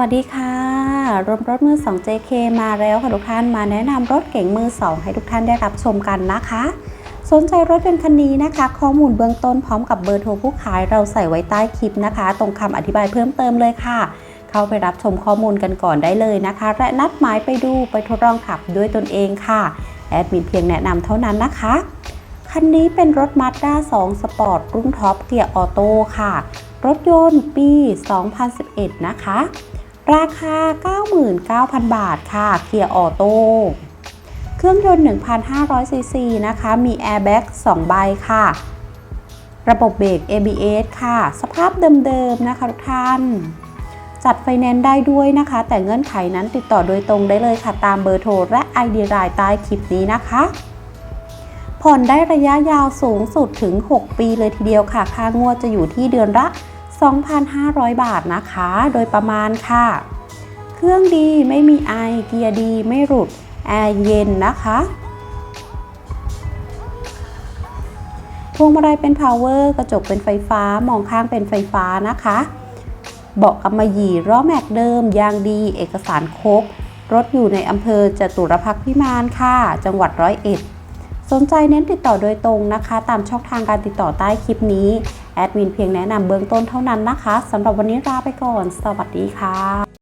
สวัสดีค่ะรถรถมือ 2 JK มาแล้วค่ะทุกท่านมาแนะนำรถเก๋งมือ 2 ให้ทุกท่านได้รับชมกันนะคะ สนใจรถเป็นคันนี้นะคะ ข้อมูลเบื้องต้นพร้อมกับเบอร์โทรผู้ขายเราใส่ไว้ใต้คลิปนะคะ ตรงคำอธิบายเพิ่มเติมเลยค่ะ เข้าไปรับชมข้อมูลกันก่อนได้เลยนะคะ และนัดหมายไปดูไปทดลองขับด้วยตนเองค่ะ แอดมินเพียงแนะนำเท่านั้นนะคะ คันนี้เป็นรถ Mazda 2 Sport รุ่นท็อปเกียร์ออโต้ค่ะ รถยนต์ปี 2011 นะคะ ราคา 99,000 บาทค่ะเกียร์ออโต้เครื่องยนต์ 1,500 ซีซีนะคะ มีแอร์แบ็ก2ใบค่ะ ระบบเบรก ABS ค่ะ สภาพเดิมๆนะคะทุกท่าน จัดไฟแนนซ์ได้ด้วยนะคะ แต่เงื่อนไขนั้นติดต่อโดยตรงได้เลยค่ะ ตามเบอร์โทรและ ID รายใต้คลิปนี้นะคะ ผ่อนได้ระยะยาวสูงสุดถึง 6 ปีเลยทีเดียวค่ะ ค่างวดจะอยู่ที่เดือนละ 2,500 บาทนะคะ โดยประมาณค่ะ เครื่องดีไม่มีไอ เกียร์ดีไม่หลุด แอร์เย็นนะคะพวงมาลัยเป็น power กระจกเป็นไฟฟ้ามองข้างเป็นไฟฟ้านะคะ เบาะกำมะหยี่ล้อแม็กเดิม ยางดี เอกสารครบ รถอยู่ในอำเภอจตุรพักพิมานค่ะ จังหวัดร้อยเอ็ด สนใจเน้นติดต่อโดยตรงนะคะ ตามช่องทางการติดต่อใต้คลิปนี้ แอดมินเพียงแนะนำเบื้องต้นเท่านั้นนะคะสำหรับวันนี้ลาไปก่อน สวัสดีค่ะ